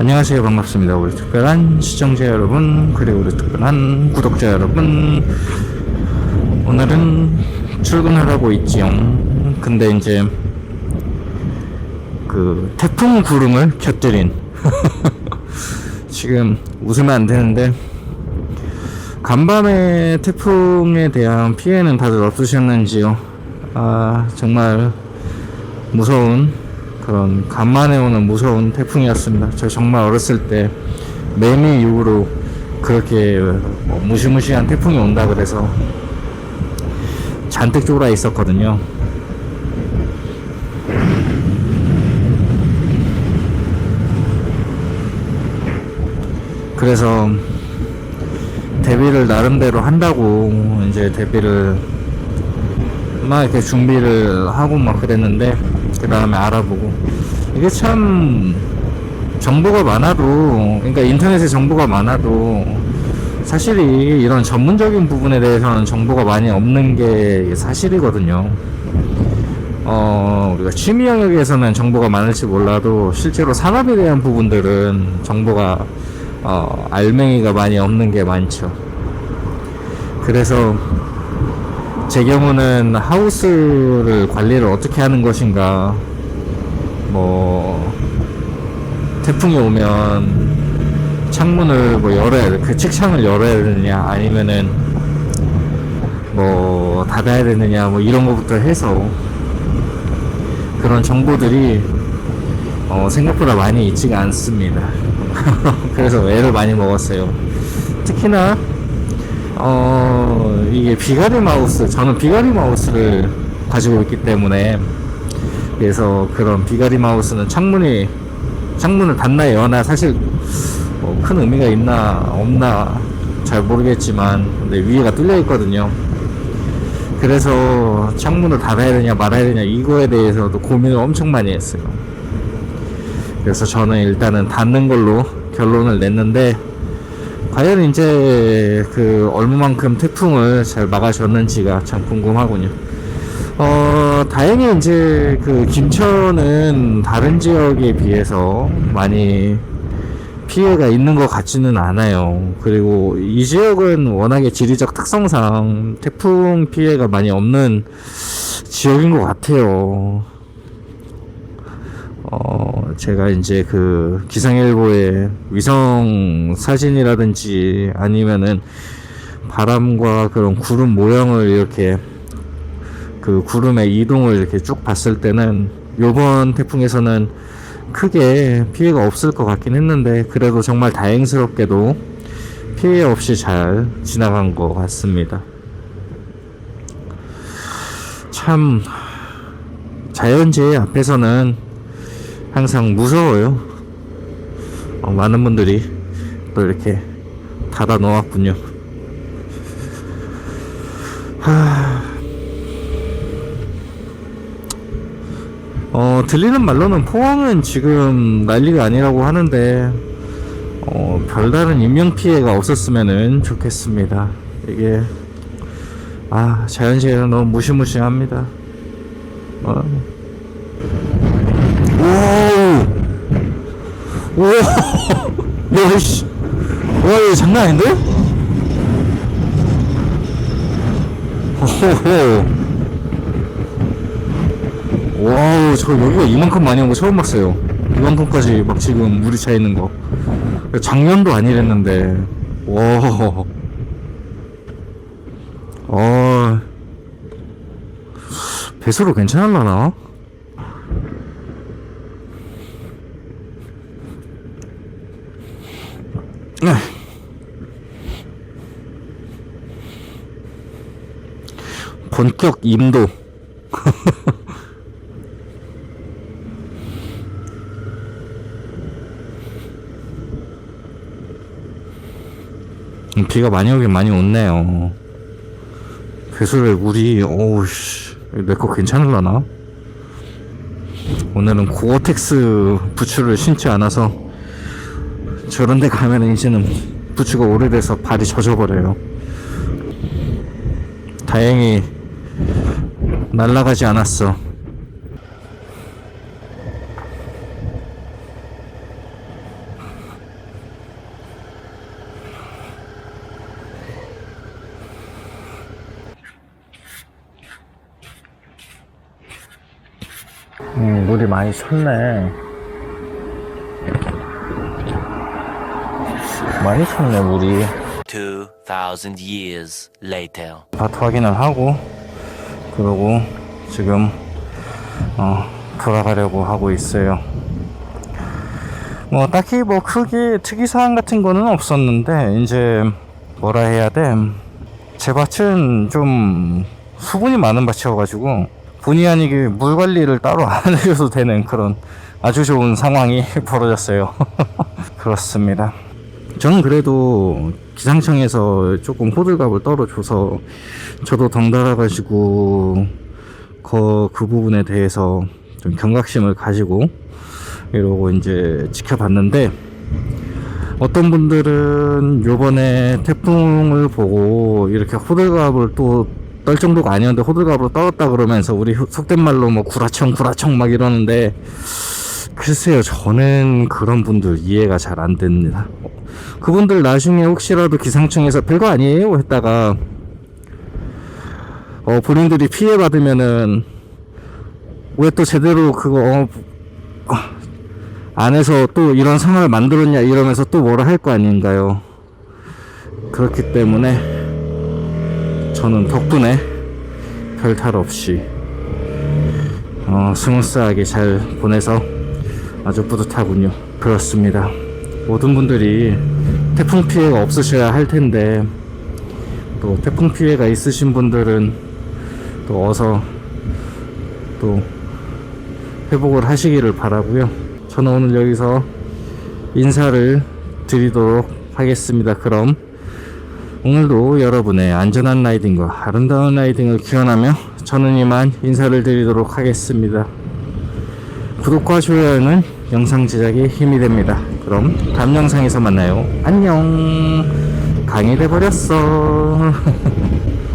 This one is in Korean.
안녕하세요. 반갑습니다. 우리 특별한 시청자 여러분 그리고 우리 특별한 구독자 여러분. 오늘은 출근을 하고 있지요. 근데 이제 그 태풍 구름을 곁들인 지금 웃으면 안 되는데 간밤에 태풍에 대한 피해는 다들 없으셨는지요? 아 정말 무서운 그런 간만에 오는 무서운 태풍이었습니다. 저 정말 어렸을 때 매미 이후로 그렇게 뭐 무시무시한 태풍이 온다 그래서 잔뜩 쫄아 있었거든요. 그래서 데뷔를 나름대로 한다고 이제 데뷔를 막 이렇게 준비를 하고 막 그랬는데 그 다음에 알아보고 이게 참 정보가 많아도 그러니까 인터넷에 정보가 많아도 사실 이 이런 전문적인 부분에 대해서는 정보가 많이 없는 게 사실이거든요. 어, 우리가 취미 영역에서는 정보가 많을지 몰라도 실제로 산업에 대한 부분들은 정보가 어, 알맹이가 많이 없는 게 많죠. 그래서 제 경우는 하우스를 관리를 어떻게 하는 것인가 뭐 태풍이 오면 창문을 뭐 열어야 돼. 그 책창을 열어야 되느냐 아니면은 뭐 닫아야 되느냐 뭐 이런 것부터 해서 그런 정보들이 어 생각보다 많이 있지가 않습니다. 그래서 애를 많이 먹었어요. 특히나 어 이게 비가리 마우스 저는 비가리 마우스를 가지고 있기 때문에 그래서 그런 비가리 마우스는 창문이 창문을 닫나 여나 사실 뭐 큰 의미가 있나 없나 잘 모르겠지만 근데 위에가 뚫려 있거든요. 그래서 창문을 닫아야 되냐 말아야 되냐 이거에 대해서도 고민을 엄청 많이 했어요. 그래서 저는 일단은 닫는 걸로 결론을 냈는데 과연 이제 그 얼마만큼 태풍을 잘 막아줬는지가 참 궁금하군요. 어, 다행히 이제 그 김천은 다른 지역에 비해서 많이 피해가 있는 것 같지는 않아요. 그리고 이 지역은 워낙에 지리적 특성상 태풍 피해가 많이 없는 지역인 것 같아요. 어, 제가 이제 그 기상일보의 위성 사진이라든지 아니면은 바람과 그런 구름 모양을 이렇게 그 구름의 이동을 이렇게 쭉 봤을 때는 요번 태풍에서는 크게 피해가 없을 것 같긴 했는데 그래도 정말 다행스럽게도 피해 없이 잘 지나간 것 같습니다. 참 자연재해 앞에서는 항상 무서워요. 어, 많은 분들이 또 이렇게 닫아 놓았군요. 하... 어, 들리는 말로는 포항은 지금 난리가 아니라고 하는데, 어, 별다른 인명피해가 없었으면 좋겠습니다. 이게, 아, 자연재해는 너무 무시무시합니다. 어. 오! 오! 야, 씨. 와, 이거 장난 아닌데? 호호호. 와우, 저 여기가 이만큼 많이 온 거 처음 봤어요. 이만큼까지 막 지금 물이 차 있는 거. 작년도 아니랬는데. 와. 어. 배수로 괜찮을라나? 본격 임도. 비가 많이 오긴 많이 온네요. 배수를 물이, 오우씨, 내 거 괜찮을라나? 오늘은 고어텍스 부츠를 신지 않아서 저런 데 가면은 이제는 부츠가 오래돼서 발이 젖어버려요. 다행히 날아가지 않았어. 음, 물이 많이 섰네. 많이 섰네, 물이. 2000 years later. 바트 확인을 하고 그러고 지금, 어, 돌아가려고 하고 있어요. 뭐, 딱히 뭐 크게 특이사항 같은 거는 없었는데, 이제, 뭐라 해야 돼. 제 밭은 좀 수분이 많은 밭이어가지고, 본의 아니게 물 관리를 따로 안 해줘도 되는 그런 아주 좋은 상황이 벌어졌어요. 그렇습니다. 저는 그래도 기상청에서 조금 호들갑을 떨어줘서 저도 덩달아가지고 그, 그 부분에 대해서 좀 경각심을 가지고 이러고 이제 지켜봤는데 어떤 분들은 요번에 태풍을 보고 이렇게 호들갑을 또 떨 정도가 아니었는데 호들갑으로 떨었다 그러면서 우리 속된 말로 뭐 구라청 구라청 막 이러는데 글쎄요 저는 그런 분들 이해가 잘 안 됩니다. 그분들 나중에 혹시라도 기상청에서 별거 아니에요 했다가 어 본인들이 피해 받으면은 왜 또 제대로 그거 어, 어, 안에서 또 이런 상황을 만들었냐 이러면서 또 뭐라 할 거 아닌가요? 그렇기 때문에 저는 덕분에 별 탈 없이 어, 스무스하게 잘 보내서 아주 뿌듯하군요. 그렇습니다. 모든 분들이 태풍 피해가 없으셔야 할 텐데 또 태풍 피해가 있으신 분들은 또 어서 또 회복을 하시기를 바라고요. 저는 오늘 여기서 인사를 드리도록 하겠습니다. 그럼 오늘도 여러분의 안전한 라이딩과 아름다운 라이딩을 기원하며 저는 이만 인사를 드리도록 하겠습니다. 구독과 좋아요는 영상 제작에 힘이 됩니다. 그럼 다음 영상에서 만나요. 안녕. 강이 돼버렸어.